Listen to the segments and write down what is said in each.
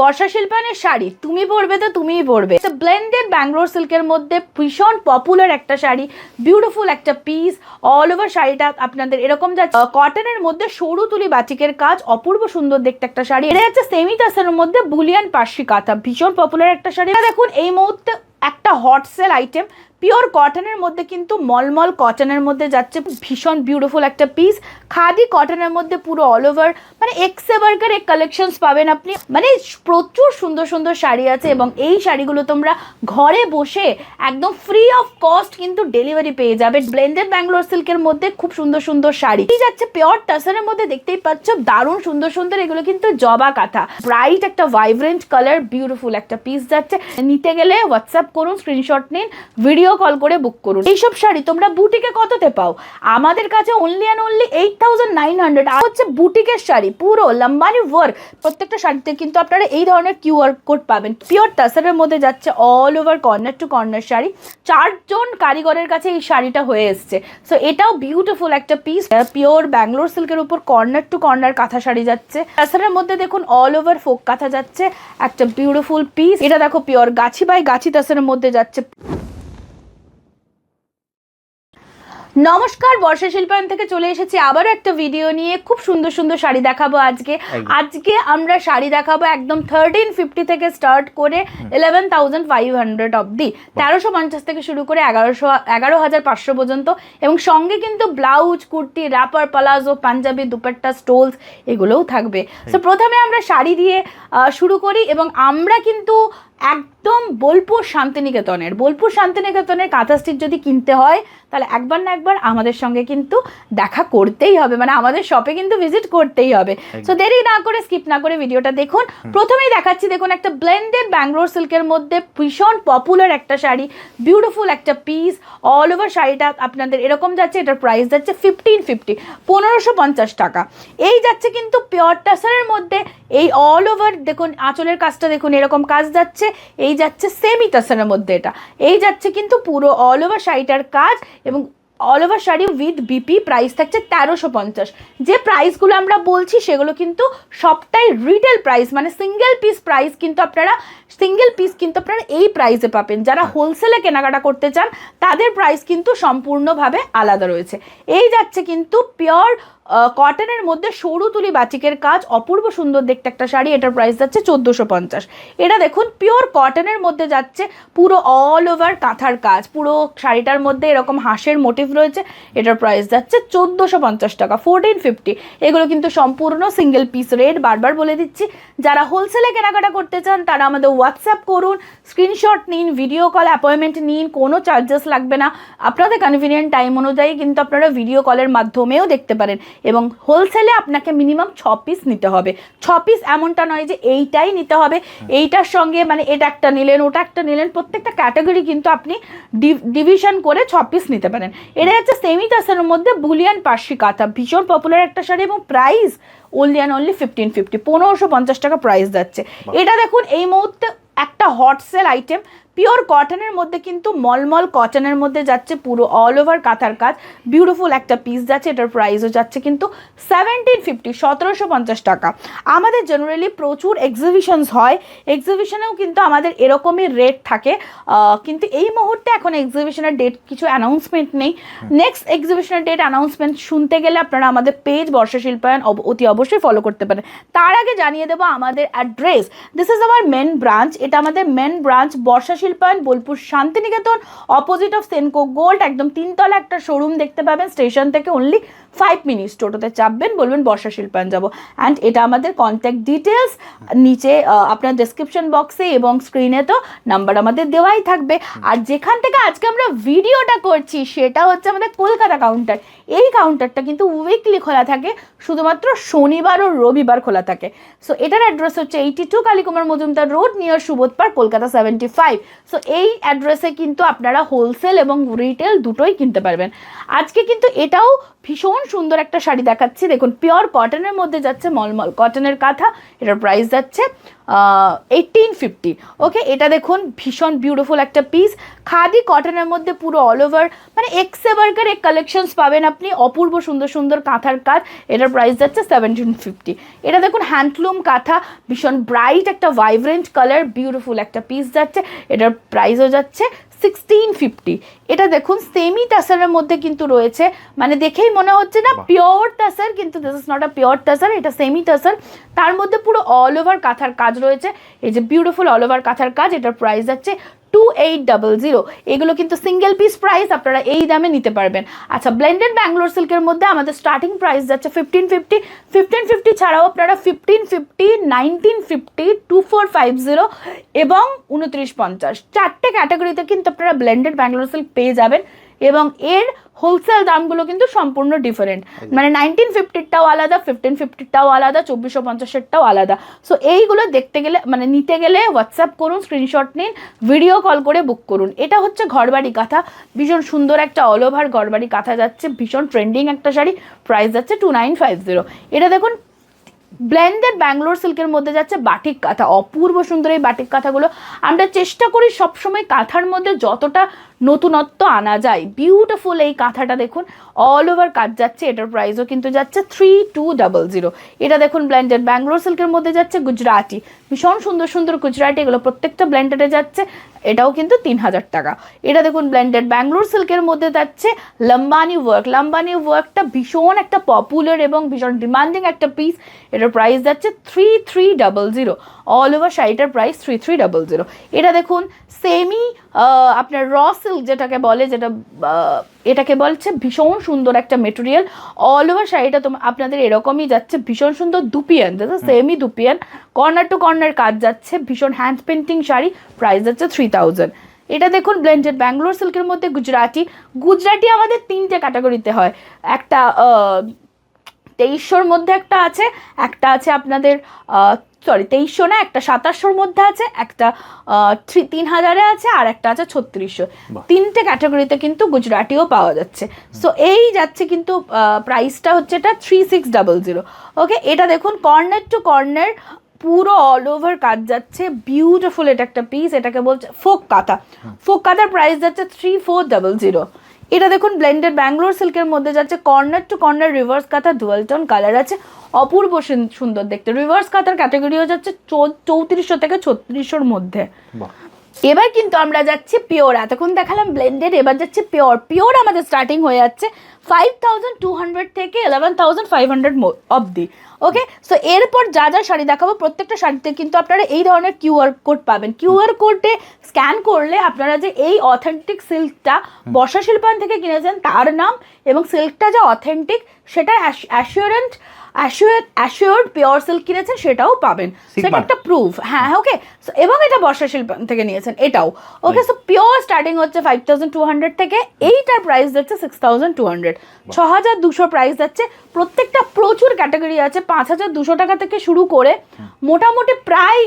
বর্ষা শিল্পানের শাড়ি, তুমি পরবে তো তুমিই পরবে। ব্লেন্ডেড ব্যাঙ্গালোর সিল্কের মধ্যে ভীষণ পপুলার একটা শাড়ি বিউটিফুল একটা পিস অল ওভার শাড়িটা আপনাদের এরকম যা কটনের মধ্যে সরু তুলি বাটিকের কাজ, অপূর্ব সুন্দর দেখতে একটা শাড়ি। এটা হচ্ছে সেমি তাসের মধ্যে বুলিয়ান পার্সি কাঁথা, ভীষণ পপুলার একটা শাড়ি। দেখুন, এই মুহূর্তে একটা হট সেল আইটেম পিওর কটনের মধ্যে কিন্তু মলমল কটনের মধ্যে যাচ্ছে, ভীষণ বিউটিফুল একটা পিস খাদি কটনের মধ্যে পুরো অল ওভার মানে এক্সে বার্গার এক কালেকশনস পাবেন আপনি। মানে প্রচুর সুন্দর সুন্দর শাড়ি আছে এবং এই শাড়িগুলো তোমরা ঘরে বসে একদম ফ্রি অফ কস্ট কিন্তু ডেলিভারি পেয়ে যাবে। ব্লেন্ডেড ব্যাঙ্গালোর সিল্কের মধ্যে খুব সুন্দর সুন্দর শাড়ি। এই যাচ্ছে পিওর টাসারের মধ্যে দেখতেই পাচ্ছ, দারুণ সুন্দর সুন্দর এগুলো কিন্তু জবা কাঁথা। ব্রাইট একটা ভাইব্রেন্ট কালার বিউটিফুল একটা পিস যাচ্ছে। নিতে গেলে হোয়াটসঅ্যাপ করুন স্ক্রিনশট নিন। ভিডিও কল করে বুক করুন। এইসব শাড়ি তোমরা বুটিকে কততে পাও? আমাদের কাছে only and only eight thousand nine hundred আর হচ্ছে বুটিকের শাড়ি, পুরো লম্বানি ওয়ার্ক প্রত্যেকটা শাড়িতে কিন্তু আপনারা এই ধরনের কিউআর কোড পাবেন। পিওর টাসারের মধ্যে যাচ্ছে all over corner to corner sari. চারজন কারিগরের কাছে এই শাড়িটা হয়ে এসছে। সো এটাও বিউটিফুল একটা পিস পিওর ব্যাঙ্গালোর সিল্কের উপর কর্নার টু কর্নার কাঁথা শাড়ি যাচ্ছে। টাসারের মধ্যে দেখুন অল ওভার ফোক কাঁথা যাচ্ছে। একটা বিউটিফুল পিস এটা দেখো পিওর গাছি বাই গাছি তাসারের মধ্যে যাচ্ছে। নমস্কার বর্ষা শিল্পায়ন থেকে চলে এসেছি আবারও একটা ভিডিও নিয়ে। খুব সুন্দর সুন্দর শাড়ি দেখাবো আজকে। আজকে আমরা শাড়ি দেখাবো একদম থার্টিন ফিফটি থেকে স্টার্ট করে ইলেভেন থাউজেন্ড ফাইভ হান্ড্রেড অব্দি তেরোশো পঞ্চাশ থেকে শুরু করে এগারোশো এগারো হাজার পাঁচশো পর্যন্ত। এবং সঙ্গে কিন্তু blouse kurti wrapper palazzo Punjabi dupatta stoles এগুলোও থাকবে। তো প্রথমে আমরা শাড়ি দিয়ে শুরু করি এবং আমরা কিন্তু একদম বোলপুর শান্তিনিকেতনের বোলপুর শান্তিনিকেতনের কাঁথা স্টিচ যদি কিনতে হয় তাহলে একবার না একবার আমাদের সঙ্গে কিন্তু দেখা করতেই হবে। মানে আমাদের শপে কিন্তু ভিজিট করতেই হবে। সো দেরি না করে স্কিপ না করে ভিডিওটা দেখুন। প্রথমেই দেখাচ্ছি দেখুন একটা ব্লেন্ডেড ব্যাঙ্গালোর সিল্কের মধ্যে ভীষণ পপুলার একটা শাড়ি বিউটিফুল একটা পিস অল ওভার শাড়িটা আপনাদের এরকম যাচ্ছে এটার প্রাইস যাচ্ছে ফিফটিন ফিফটি পনেরোশো পঞ্চাশ টাকা। এই যাচ্ছে কিন্তু পিওর টাসারের মধ্যে এই অল ওভার দেখুন আঁচলের কাজটা দেখুন এরকম কাজ যাচ্ছে এই যাচ্ছে সেমি টাসারের মধ্যে এটা। এই যাচ্ছে কিন্তু পুরো অল ওভার শাড়িটার কাজ এবং all over sari with BP price থাকছে তেরোশো পঞ্চাশ। যে প্রাইসগুলো আমরা বলছি সেগুলো কিন্তু সবটাই রিটেল প্রাইস মানে সিঙ্গেল পিস প্রাইস কিন্তু আপনারা সিঙ্গেল পিস কিন্তু আপনারা এই প্রাইসে পাবেন। যারা হোলসেলে কেনাকাটা করতে চান তাদের প্রাইস কিন্তু সম্পূর্ণভাবে আলাদা রয়েছে। এই যাচ্ছে কিন্তু পিওর কটনের মধ্যে সরু তুলি বাচিকের কাজ অপূর্ব সুন্দর দেখতে একটা শাড়ি এটার প্রাইস যাচ্ছে চোদ্দোশো পঞ্চাশ। এটা দেখুন পিওর কটনের মধ্যে যাচ্ছে পুরো অল ওভার কাঁথার কাজ পুরো শাড়িটার মধ্যে এরকম হাঁসের মোটিভ রয়েছে এটার প্রাইস যাচ্ছে চোদ্দোশো পঞ্চাশ টাকা ফোরটিন ফিফটি এগুলো কিন্তু সম্পূর্ণ সিঙ্গেল পিস রেট বারবার বলে দিচ্ছি যারা হোলসেলে কেনাকাটা করতে চান তারা আমাদের হোয়াটসঅ্যাপ করুন স্ক্রিনশট নিন ভিডিও কল অ্যাপয়েন্টমেন্ট নিন কোনো চার্জেস লাগবে না। আপনাদের কনভিনিয়েন্ট টাইম অনুযায়ী কিন্তু আপনারা ভিডিও কলের মাধ্যমেও দেখতে পারেন। এবং হোলসেলে আপনাকে মিনিমাম ছ পিস নিতে হবে। ছ পিস এমনটা নয় যে এইটাই নিতে হবে। এইটার সঙ্গে মানে এটা একটা নিলেন ওটা একটা নিলেন প্রত্যেকটা ক্যাটাগরি কিন্তু আপনি ডিভিশন করে ছ পিস নিতে পারেন। এটা হচ্ছে সেমি তাসের মধ্যে বুলিয়ান পার্সি কাঁথা ভীষণ পপুলার একটা শাড়ি এবং price only and only fifteen fifty পনেরোশো পঞ্চাশ টাকা প্রাইস যাচ্ছে। এটা দেখুন এই মুহূর্তে একটা হট সেল আইটেম পিওর কটনের মধ্যে কিন্তু মলমল কটনের মধ্যে যাচ্ছে পুরো অল ওভার কাঁথার কাজ। বিউটিফুল একটা পিস যাচ্ছে এটার প্রাইসও যাচ্ছে কিন্তু সেভেন্টিন ফিফটি সতেরোশো পঞ্চাশ টাকা। আমাদের জেনারেলি প্রচুর এক্সিবিশনস হয়। এক্সিবিশনেও কিন্তু আমাদের এরকমই রেট থাকে। কিন্তু এই মুহূর্তে এখন এক্সিবিশনের ডেট কিছু অ্যানাউন্সমেন্ট নেই। নেক্সট এক্সিবিশনের ডেট অ্যানাউন্সমেন্ট শুনতে গেলে আপনারা আমাদের পেজ বর্ষা শিল্পায়ন অতি অবশ্যই ফলো করতে পারেন। তার আগে জানিয়ে দেবো আমাদের address this is our main branch এটা আমাদের main branch Barsha Shilpayan, Bolpur Shantiniketan opposite of Senco Gold একদম তিনতলা একটা শোরুম দেখতে পাবেন স্টেশন থেকে অনলি ফাইভ মিনিটস টোটোতে চাপবেন বলবেন বর্ষা শিল্পায়ন যাব। অ্যান্ড এটা আমাদের কন্ট্যাক্ট ডিটেলস নিচে আপনার ডেসক্রিপশন বক্সে এবং স্ক্রিনে তো নাম্বার আমাদের দেওয়াই থাকবে। আর যেখান থেকে আজকে আমরা ভিডিওটা করছি সেটা হচ্ছে আমাদের কলকাতা কাউন্টার এই কাউন্টারটা কিন্তু উইকলি খোলা থাকে শুধুমাত্র শনিবার ও রবিবার খোলা থাকে। সো এটার অ্যাড্রেস হচ্ছে eighty two Kalikumar Majumdar Road near Subodh Park Kolkata seventy five so এই অ্যাড্রেসে কিন্তু আপনারা হোলসেল এবং রিটেল দুটোই কিনতে পারবেন। আজকে কিন্তু এটাও ভীষণ সুন্দর একটা শাড়ি দেখাচ্ছি। দেখুন পিওর কটনের মধ্যে যাচ্ছে মলমল কটনের কাঁথা, এটার প্রাইস যাচ্ছে এইটিন ফিফটি ওকে এটা দেখুন, ভীষণ বিউটিফুল একটা পিস খাদি কটনের মধ্যে পুরো অল ওভার মানে এক্সে বার্গার এক কালেকশনস পাবেন আপনি, অপূর্ব সুন্দর সুন্দর কাঁথার কাজ, এটার প্রাইস যাচ্ছে সেভেন্টিন ফিফটি এটা দেখুন হ্যান্ডলুম কাঁথা, ভীষণ ব্রাইট একটা ভাইব্রেন্ট কালার বিউটিফুল একটা পিস যাচ্ছে, এটার প্রাইসও যাচ্ছে সিক্সটিন ফিফটি এটা দেখুন সেমি টাসারের মধ্যে কিন্তু রয়েছে। মানে দেখেই মনে হচ্ছে না পিওর তাসার কিন্তু this is not a pure tussar এটা সেমি টাসার তার মধ্যে পুরো অল ওভার কাঁথার কাজ রয়েছে। এই যে বিউটিফুল অল ওভার কাঁথার কাজ এটার প্রাইস যাচ্ছে টু এইট ডাবল জিরো এগুলো কিন্তু সিঙ্গেল পিস প্রাইস আপনারা এই দামে নিতে পারবেন। আচ্ছা ব্লেন্ডেড ব্যাঙ্গালোর সিল্কের মধ্যে আমাদের স্টার্টিং প্রাইস যাচ্ছে ফিফটিন ফিফটি ফিফটিন ফিফটি ছাড়াও আপনারা fifteen fifty nineteen fifty two four five zero এবং উনত্রিশ পঞ্চাশ। চারটে ক্যাটাগরিতে কিন্তু আপনারা ব্লেন্ডেড ব্যাঙ্গালোর সিল্ক পেয়ে যাবেন। এবং এর হোলসেল দামগুলো কিন্তু সম্পূর্ণ ডিফারেন্ট মানে নাইনটিন ফিফটিরটাও আলাদা ফিফটিন ফিফটিরটাও আলাদা চব্বিশশো পঞ্চাশেরটাও আলাদা। সো এইগুলো দেখতে গেলে মানে নিতে গেলে হোয়াটসঅ্যাপ করুন স্ক্রিনশট নিন ভিডিও কল করে বুক করুন। এটা হচ্ছে ঘরবাড়ি কাঁথা। ভীষণ সুন্দর একটা অল ওভার ঘরবাড়ি কাঁথা যাচ্ছে ভীষণ ট্রেন্ডিং একটা শাড়ি। প্রাইস যাচ্ছে টু নাইন ফাইভ জিরো এটা দেখুন ব্লেন্ডেড ব্যাঙ্গালোর সিল্কের মধ্যে যাচ্ছে বাটিক কাঁথা। অপূর্ব সুন্দর এই বাটিক কাঁথাগুলো। আমরা চেষ্টা করি সবসময় কাঁথার মধ্যে যতটা নতুনত্ব আনা যায়। বিউটিফুল এই কাঁথাটা দেখুন অল ওভার কাজ যাচ্ছে, এটার প্রাইসও কিন্তু যাচ্ছে থ্রি টু ডাবল জিরো এটা দেখুন ব্ল্যান্ডেড ব্যাঙ্গালোর সিল্কের মধ্যে যাচ্ছে গুজরাটি ভীষণ সুন্দর সুন্দর গুজরাটি এগুলো প্রত্যেকটা ব্লেন্ডেডে যাচ্ছে, এটাও কিন্তু তিন হাজার টাকা। এটা দেখুন ব্লেন্ডেড ব্যাঙ্গালোর সিল্কের মধ্যে যাচ্ছে লম্বানি ওয়ার্ক লম্বানি ওয়ার্কটা ভীষণ একটা পপুলার এবং ভীষণ ডিমান্ডিং একটা পিস এটার প্রাইস যাচ্ছে three three double zero all over শাড়িটার price three three double zero এটা দেখুন সেমি আপনার র সিল্ক যেটাকে বলে যেটা এটাকে বলছে ভীষণ সুন্দর একটা মেটেরিয়াল অল ওভার শাড়িটা তোমার আপনাদের এরকমই যাচ্ছে ভীষণ সুন্দর dupion semi dupion. Corner to corner কাজ যাচ্ছে ভীষণ হ্যান্ড পেন্টিং শাড়ি প্রাইস যাচ্ছে থ্রি থাউজেন্ড এটা দেখুন ব্লেন্ডেড ব্যাঙ্গালোর সিল্কের মধ্যে গুজরাটি। গুজরাটি আমাদের তিনটে ক্যাটাগরিতে হয়। একটা তেইশশোর মধ্যে একটা আছে একটা আছে আপনাদের সরি তেইশশো না একটা সাতাশশোর মধ্যে আছে একটা থ্রি তিন হাজারে আছে আর একটা আছে ছত্রিশশো। তিনটে ক্যাটাগরিতে কিন্তু গুজরাটিও পাওয়া যাচ্ছে। সো এই যাচ্ছে কিন্তু প্রাইসটা হচ্ছে এটা three six double zero okay এটা দেখুন কর্নার টু কর্নার পুরো অল ওভার কাজ যাচ্ছে বিউটিফুল এটা একটা পিস এটাকে বলছে ফোক কাঁথা। ফোক কাঁথার প্রাইস যাচ্ছে থ্রি ফোর ডাবল জিরো এটা দেখুন ব্লেন্ডেড ব্যাঙ্গালোর সিল্কের মধ্যে যাচ্ছে corner to corner reverse kantha dual tone colour আছে অপূর্ব সুন- সুন্দর দেখতে। রিভার্স কাঁথার ক্যাটাগরিও যাচ্ছে চৌত্রিশশো থেকে ছত্রিশশোর মধ্যে। এবার কিন্তু আমরা যাচ্ছি পিওর এতক্ষণ দেখালাম ব্লেন্ডেড এবার যাচ্ছে পিওর পিওর আমাদের স্টার্টিং হয়ে যাচ্ছে ফাইভ থাউজেন্ড টু হান্ড্রেড থেকে ইলেভেন থাউজেন্ড ফাইভ হান্ড্রেড অবধি ওকে সো এরপর যা যা শাড়ি দেখাবো প্রত্যেকটা শাড়িতে কিন্তু আপনারা এই ধরনের কিউআর কোড পাবেন। কিউআর কোডে স্ক্যান করলে আপনারা যে এই অথেন্টিক সিল্কটা বর্ষা শিল্পায়ন থেকে কিনেছেন তার নাম এবং সিল্কটা যে অথেন্টিক সেটা assurant assure assured pure silk কিনেছেন সেটাও পাবেন. সেটা একটা প্রুফ হ্যাঁ ওকে এবং এটা বর্ষা শিল্প থেকে নিয়েছেন এটাও। ওকে সো পিওর স্টার্টিং হচ্ছে ফাইভ থাউজেন্ড টু হান্ড্রেড থেকে এইটার প্রাইস যাচ্ছে সিক্স থাউজেন্ড টু হান্ড্রেড ছ হাজার দুশো প্রাইস যাচ্ছে। প্রত্যেকটা প্রচুর ক্যাটাগরি আছে। পাঁচ হাজার দুশো টাকা থেকে শুরু করে মোটামুটি প্রায়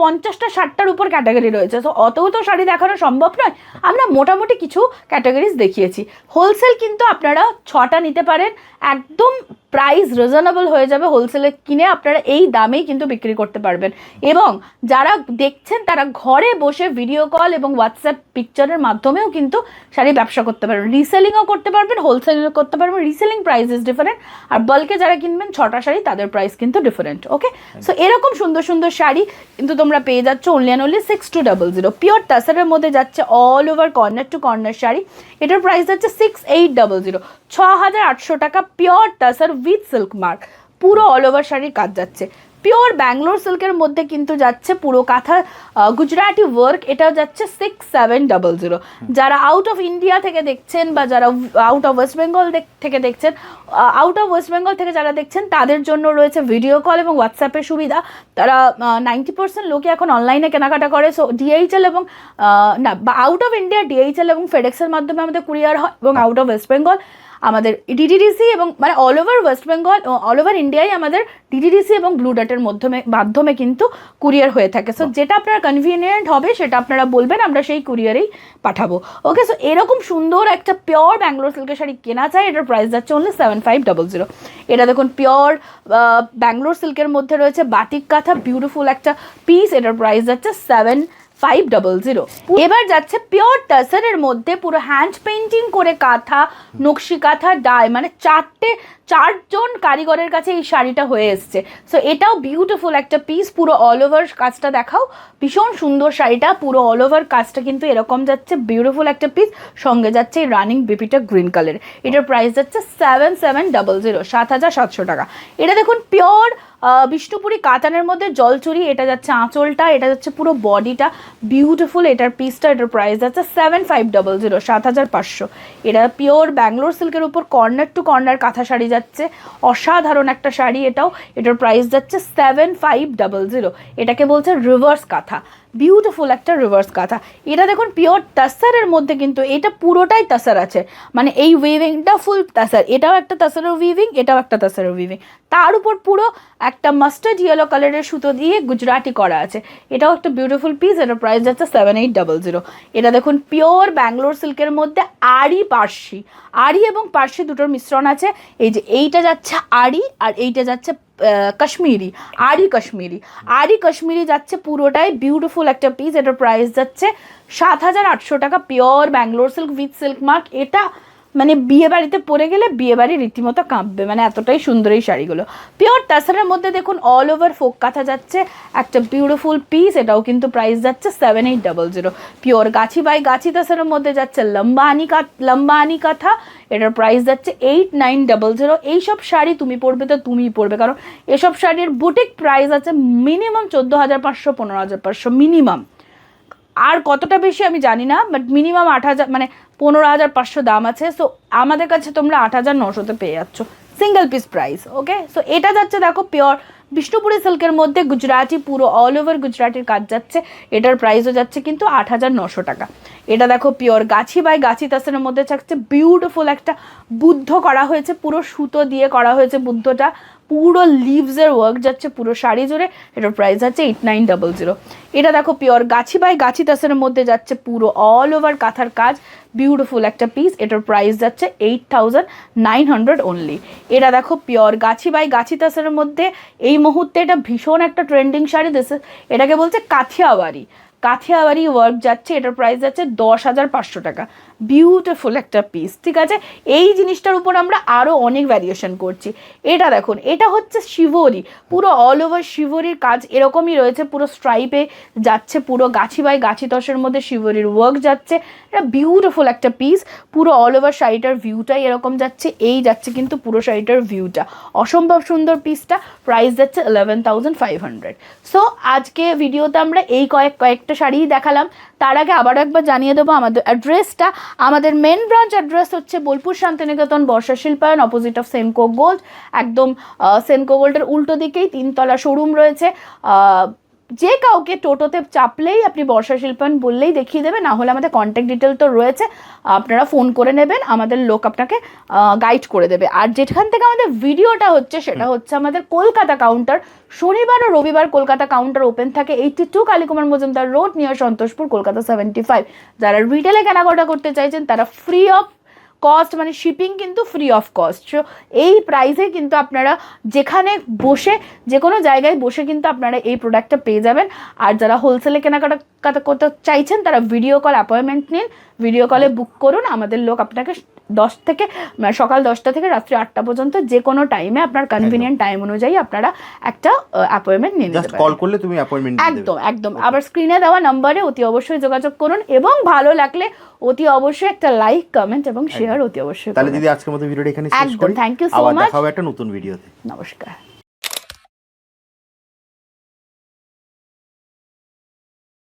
পঞ্চাশটা, ষাটটার উপর ক্যাটাগরি রয়েছে। তো অত তো শাড়ি দেখানো সম্ভব নয়। আমরা মোটামুটি কিছু ক্যাটাগরিজ দেখিয়েছি। হোলসেল কিন্তু আপনারা ছটা নিতে পারেন। একদম প্রাইস রিজনেবল হয়ে যাবে হোলসেলে কিনে আপনারা এই দামেই কিন্তু বিক্রি করতে পারবেন। এবং যারা দেখছেন তারা ঘরে বসে ভিডিও কল এবং হোয়াটসঅ্যাপ পিকচারের মাধ্যমেও কিন্তু শাড়ি ব্যবসা করতে পারবেন। রিসেলিংও করতে পারবেন হোলসেলও করতে পারবেন। রিসেলিং প্রাইস ইজ ডিফারেন্ট আর বলকে যারা কিনবেন ছটা শাড়ি তাদের প্রাইস কিন্তু ডিফারেন্ট ওকে সো এরকম সুন্দর সুন্দর শাড়ি কিন্তু তোমরা পেয়ে যাচ্ছ only and only six two double zero pure টাসারের মধ্যে যাচ্ছে all over corner to corner sari. এটার প্রাইস যাচ্ছে সিক্স এইট ডাবল জিরো ছ হাজার আটশো টাকা pure tussar with silk mark. পুরো অল ওভার শাড়ির কাজ যাচ্ছে। পিওর ব্যাঙ্গালোর সিল্কের মধ্যে কিন্তু যাচ্ছে পুরো কাঁথা গুজরাটি ওয়ার্ক এটাও যাচ্ছে সিক্স সেভেন ডাবল জিরো যারা আউট অফ ইন্ডিয়া থেকে দেখছেন বা যারা আউট অফ ওয়েস্ট বেঙ্গল থেকে দেখছেন আউট অফ ওয়েস্ট বেঙ্গল থেকে যারা দেখছেন, তাদের জন্য রয়েছে ভিডিও কল এবং হোয়াটসঅ্যাপের সুবিধা। তারা নাইনটি পার্সেন্ট লোকে এখন অনলাইনে কেনাকাটা করে। সো ডিএইচএল এবং না, বা আউট অফ ইন্ডিয়া ডিএইচএল এবং ফেডেক্সের মাধ্যমে আমাদের কুরিয়ার হয় এবং আউট অফ ওয়েস্ট বেঙ্গল আমাদের ডিডিডিসি এবং মানে all over West Bengal all over ইন্ডিয়ায় আমাদের ডিডিডিসি এবং ব্লু ডাটের মাধ্যমে মাধ্যমে কিন্তু কুরিয়ার হয়ে থাকে। সো যেটা আপনার কনভিনিয়েন্ট হবে সেটা আপনারা বলবেন আমরা সেই কুরিয়ারেই পাঠাবো। ওকে সো এরকম সুন্দর একটা পিওর ব্যাঙ্গালোর সিল্কের শাড়ি কেনা চাই এটার প্রাইস যাচ্ছে only seven five double zero এটা দেখুন পিওর ব্যাঙ্গালোর সিল্কের মধ্যে রয়েছে বাটিক কাঁথা বিউটিফুল একটা পিস এটার প্রাইস যাচ্ছে সেভেন ফাইভ ডবল জিরো এবার যাচ্ছে পিওর টাসারের মধ্যে পুরো হ্যান্ড পেন্টিং করে কাঁথা নকশি কাঁথা ডাই মানে চারটে চারজন কারিগরের কাছে এই শাড়িটা হয়ে এসছে। সো এটাও বিউটিফুল একটা পিস পুরো অল ওভার কাজটা দেখাও। ভীষণ সুন্দর শাড়িটা, পুরো অল ওভার কাজটা কিন্তু এরকম যাচ্ছে বিউটিফুল একটা পিস সঙ্গে যাচ্ছে এই রানিং বেপিটা গ্রিন কালার এটার প্রাইস যাচ্ছে সেভেন সেভেন ডাবল জিরো সাত হাজার সাতশো টাকা। এটা দেখুন পিওর বিষ্ণুপুরি কাতানের মধ্যে জল জলচুরি এটা যাচ্ছে আঁচলটা, এটা যাচ্ছে পুরো বডিটা বিউটিফুল এটার পিসটা এটার প্রাইস যাচ্ছে সেভেন ফাইভ ডবল জিরো সাত হাজার পাঁচশো। এটা পিওর ব্যাঙ্গালোর সিল্কের উপর কর্নার টু কর্নার কাঁথা শাড়ি অসাধারণ একটা শাড়ি এটাও। এটার প্রাইস যাচ্ছে সেভেন ফাইভ ডাবল জিরো এটাকে বলছে রিভার্স কাঁথা। বিউটিফুল একটা রিভার্স কাঁথা। এটা দেখুন পিওর তাসারের মধ্যে কিন্তু এটা পুরোটাই তাসার আছে। মানে এই উইভিংটা ফুল তাসার এটাও একটা তাসারের উইভিং এটাও একটা তাসারের উইভিং তার উপর পুরো একটা মাস্টার্ড ইয়েলো কালারের সুতো দিয়ে গুজরাটি করা আছে। এটাও একটা বিউটিফুল পিস এটার প্রাইস যাচ্ছে সেভেন এইট ডাবল জিরো এটা দেখুন পিওর ব্যাঙ্গালোর সিল্কের মধ্যে আড়ি পার্সি আড়ি এবং পার্সি দুটোর মিশ্রণ আছে। এই যে এইটা যাচ্ছে আড়ি আর এইটা যাচ্ছে কাশ্মীরি আরি কাশ্মীরি। আরি কাশ্মীরি যাচ্ছে পুরোটাই বিউটিফুল একটা পিস এটার প্রাইস যাচ্ছে সাত হাজার আটশো টাকা pure Bangalore silk with silk mark এটা মানে বিয়ে বাড়িতে পরে গেলে বিয়ে বাড়ি রীতিমতো কাঁপবে মানে এতটাই সুন্দর এই শাড়িগুলো। পিওর তাসারের মধ্যে দেখুন অল ওভার ফোক কাঁথা যাচ্ছে, একটা বিউটিফুল পিস এটাও কিন্তু প্রাইস যাচ্ছে seven eight double zero pure gachhi by gachhi তাসারের মধ্যে যাচ্ছে লম্বানি কাত লম্বানি কাঁথা, এটার প্রাইস যাচ্ছে এইট নাইন ডাবল জিরো এইসব শাড়ি তুমি পরবে তো তুমিই পরবে, কারণ এসব শাড়ির বুটিক প্রাইস আছে মিনিমাম চোদ্দ হাজার পাঁচশো, পনেরো হাজার পাঁচশো মিনিমাম আর কতটা বেশি আমি জানি না বাট মিনিমাম আট হাজার মানে পনেরো হাজার পাঁচশো দাম আছে। সো আমাদের কাছে তোমরা আট হাজার নশোতে পেয়ে যাচ্ছ। Single piece price okay so এটা যাচ্ছে দেখো পিওর বিষ্ণুপুরি সিল্কের মধ্যে গুজরাটি, পুরো অল ওভার গুজরাটির কাজ যাচ্ছে। এটার প্রাইসও যাচ্ছে কিন্তু আট হাজার নশো টাকা। এটা দেখো পিওর গাছি বাই গাছি তাসের মধ্যে থাকছে। বিউটিফুল একটা বুদ্ধ করা হয়েছে, পুরো সুতো দিয়ে করা হয়েছে বুদ্ধটা। পুরো লিভসের ওয়ার্ক যাচ্ছে, পুরো শাড়ি জুড়ে। এটার প্রাইস যাচ্ছে এইট নাইন ডাবল জিরো এটা দেখো পিওর গাছি বাই গাছি তাসের মধ্যে যাচ্ছে, পুরো অল ওভার কাঁথার কাজ। বিউটিফুল একটা পিস এটার প্রাইস যাচ্ছে eight thousand nine hundred only এটা দেখো পিওর গাছি বাই গাছি তাসের মধ্যে, এই মুহূর্তে এটা ভীষণ একটা ট্রেন্ডিং শাড়ি দিস এটাকে বলছে কাথিয়াবাড়ি। কাথিয়াবাড়ি ওয়ার্ক যাচ্ছে, এটার প্রাইস যাচ্ছে দশ হাজার পাঁচশো টাকা। বিউটিফুল একটা পিস ঠিক আছে? এই জিনিসটার উপর আমরা আরও অনেক ভ্যারিয়েশন করছি। এটা দেখুন, এটা হচ্ছে শিবরি। পুরো অল ওভার শিবরির কাজ এরকমই রয়েছে, পুরো স্ট্রাইপে যাচ্ছে, পুরো গাছি বাই গাছি তসের মধ্যে শিবরির ওয়ার্ক যাচ্ছে। এটা বিউটিফুল একটা পিস পুরো অল ওভার শাড়িটার ভিউটাই এরকম যাচ্ছে, এই যাচ্ছে কিন্তু পুরো শাড়িটার ভিউটা অসম্ভব সুন্দর পিসটা প্রাইস যাচ্ছে eleven thousand five hundred so আজকে ভিডিওতে আমরা এই কয়েক, কয়েকটা শাড়িই দেখালাম। তার আগে আবারও একবার জানিয়ে দেবো আমাদের অ্যাড্রেসটা আমাদের মেন ব্রাঞ্চ অ্যাড্রেস হচ্ছে Bolpur Santiniketan Barsha Shilpayan opposite of Senco gold একদম সেনকো গোল্ডের উল্টো দিকেই তিনতলা শোরুম রয়েছে। যে কাউকে টোটোতে চাপলেই আপনি বর্ষা শিল্পায়ন বললেই দেখিয়ে দেবে না হলে আমাদের কন্ট্যাক্ট ডিটেল তো রয়েছে আপনারা ফোন করে নেবেন আমাদের লোক আপনাকে গাইড করে দেবে। আর যেখান থেকে আমাদের ভিডিওটা হচ্ছে সেটা হচ্ছে আমাদের কলকাতা কাউন্টার শনিবার ও রবিবার কলকাতা কাউন্টার ওপেন থাকে eighty two Kalikumar Majumdar Road near Santoshpur Kolkata seventy five যারা রিটেলে কেনাকাটা করতে চাইছেন তারা ফ্রি অফ কস্ট মানে শিপিং কিন্তু ফ্রি অফ কস্ট সো এই প্রাইসে কিন্তু আপনারা যেখানে বসে যে কোনো জায়গায় বসে কিন্তু আপনারা এই প্রোডাক্টটা পেয়ে যাবেন। আর যারা হোলসেলে কেনাকাটা, কাটা করতে চাইছেন, তারা ভিডিও কল অ্যাপয়েন্টমেন্ট নিন। ভিডিও কলে বুক করুন। আমাদের লোক আপনাকে দশ থেকে মানে সকাল দশটা থেকে রাত্রি আটটা পর্যন্ত যে কোনো টাইমে আপনার কনভিনিয়েন্ট টাইম অনুযায়ী আপনারা একটা অ্যাপয়েন্টমেন্ট নিয়ে নিতে পারেন। কল করলে তুমি অ্যাপয়েন্টমেন্ট একদম একদম। আবার স্ক্রিনে দেওয়া নাম্বারে অতি অবশ্যই যোগাযোগ করুন এবং ভালো লাগলে অতি অবশ্যই একটা লাইক কমেন্ট এবং শেয়ার অতি অবশ্যই তাহলে। দিদি আজকের মতো ভিডিওটা এখানে শেষ করি। করি ইউ সো মাচ. দেখা হবে একটা নতুন ভিডিওতে নমস্কার।